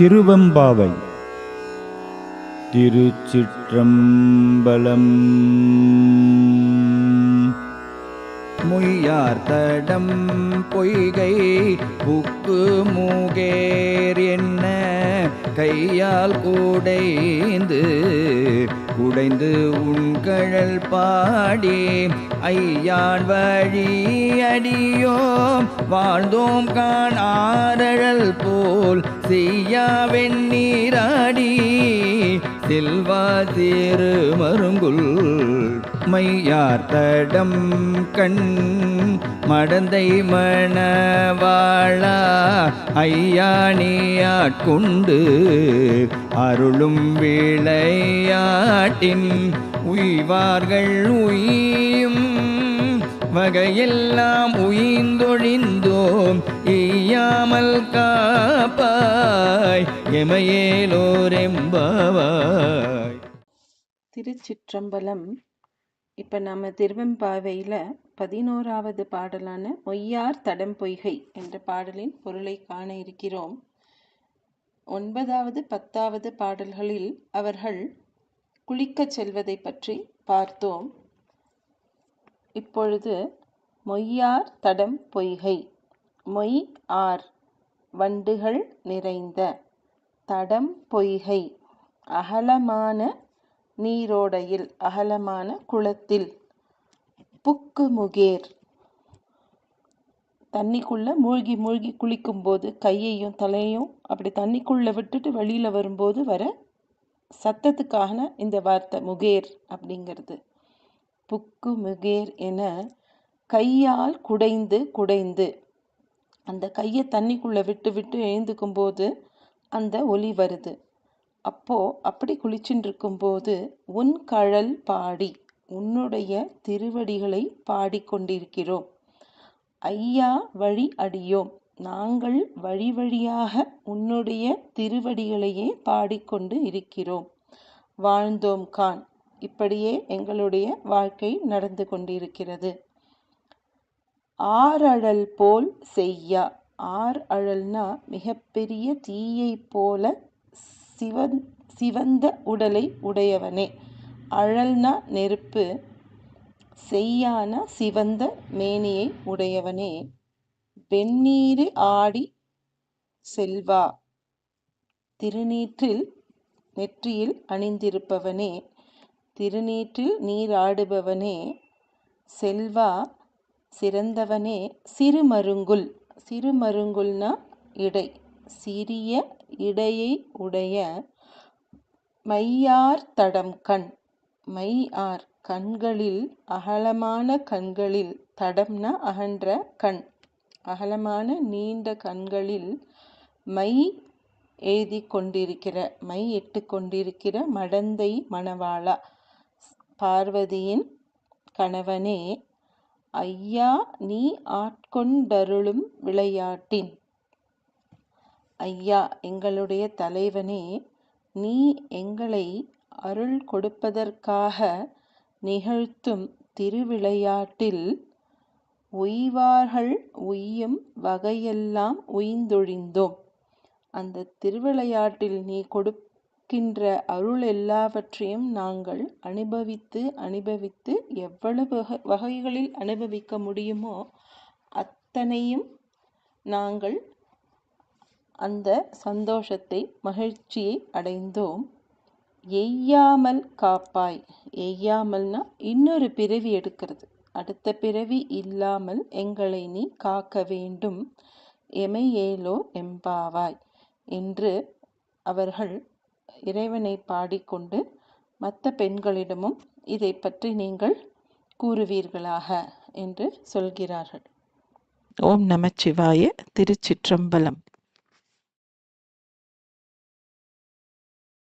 திருவெம்பாவை. திருச்சிற்றம்பலம். முய்யார் தடம் பொய்கை புக்கு மூகேர் என்ன? கையால் கூடைந்து குடைந்து உண்கழல் பாடி ஐயான் வழி அடியோம் வாழ்ந்தோம் காண் ஆரழல் போல் செய்யா வெந்நீராடி செல்வா தேரு மருங்குல் மையார் தடம் கண் மடந்தை மணவாழா ஐயாணியாட்கொண்டு அருளும் விளையாட்டின் உய்வார்கள் உயும் வகையெல்லாம் உயிந்தொழிந்தோம் ஈயாமல் கா எமையேலோரெம்பாவாய். திருச்சிற்றம்பலம். இப்போ நம்ம திருவெம்பாவையில் பதினோராவது பாடலான மொய்யார் தடம் பொய்கை என்ற பாடலின் பொருளை காண இருக்கிறோம். ஒன்பதாவது பத்தாவது பாடல்களில் அவர்கள் குளிக்கச் செல்வதை பற்றி பார்த்தோம். இப்பொழுது மொய்யார் தடம் பொய்கை மொய் ஆர் வண்டுகள் நிறைந்த தடம் பொய்கை. அகலமான நீரோடையில் அகலமான குளத்தில். புக்கு முகேர். தண்ணிக்குள்ள மூழ்கி மூழ்கி குளிக்கும்போது கையையும் தலையையும் அப்படி தண்ணிக்குள்ள விட்டுட்டு வெளியில வரும்போது வர சத்தத்துக்கான இந்த வார்த்தை முகேர் அப்படிங்கிறது. புக்கு முகேர் என கையால் குடைந்து குடைந்து. அந்த கையை தண்ணிக்குள்ளே விட்டு விட்டு எழுந்துக்கும் போது அந்த ஒலி வருது. அப்போ அப்படி குளிச்சுட்டு இருக்கும்போது உன் கழல் பாடி உன்னுடைய திருவடிகளை பாடிக்கொண்டிருக்கிறோம். ஐயா வழி அடியோம். நாங்கள் வழி வழியாக உன்னுடைய திருவடிகளையே பாடிக்கொண்டு இருக்கிறோம். வாழ்ந்தோம் கான். இப்படியே எங்களுடைய வாழ்க்கை நடந்து கொண்டிருக்கிறது. ஆறழல் போல் செய்யா ஆர் அழல்னா மிகப்பெரிய தீயை போல சிவந் சிவந்த உடலை உடையவனே. அழல்னா நெருப்பு செய்யான சிவந்த மேனியை உடையவனே. வெந்நீரு ஆடி செல்வா திருநீற்றில் நெற்றியில் அணிந்திருப்பவனே. திருநீற்றில் நீராடுபவனே செல்வா சிறந்தவனே. சிறுமருங்குல் சிறுமருங்குல்னா இடை. சிறிய இடையை உடைய மையார் தடம் கண். மை ஆர் கண்களில் அகலமான கண்களில் தடம்னா அகன்ற கண். அகலமான நீண்ட கண்களில் மை எழுதி கொண்டிருக்கிற மை இட்டு கொண்டிருக்கிற மடந்தை மணவாளா. பார்வதியின் கணவனே ஐயா நீ ஆட்கொண்டருளும் விளையாட்டின். ஐயா எங்களுடைய தலைவனே நீ எங்களை அருள் கொடுப்பதற்காக நிகழ்த்தும் திருவிளையாட்டில் உய்வார்கள் உய்யும் வகையெல்லாம் உய்ந்தொழிந்தோம். அந்த திருவிளையாட்டில் நீ கொடுக்கின்ற அருள் எல்லாவற்றையும் நாங்கள் அனுபவித்து அனுபவித்து எவ்வளவு வகை- வகைகளில் அனுபவிக்க முடியுமோ அத்தனையும் நாங்கள் அந்த சந்தோஷத்தை மகிழ்ச்சியை அடைந்தோம். எய்யாமல் காப்பாய். எய்யாமல்னா இன்னொரு பிறவி எடுக்கிறது. அடுத்த பிறவி இல்லாமல் எங்களை நீ காக்க வேண்டும். எமையேலோ எம்பாவாய். என்று அவர்கள் இறைவனை பாடிக்கொண்டு மற்ற பெண்களிடமும் இதை பற்றி நீங்கள் கூறுவீர்களாக என்று சொல்கிறார்கள். ஓம் நமச்சிவாய திருச்சிற்றம்பலம்.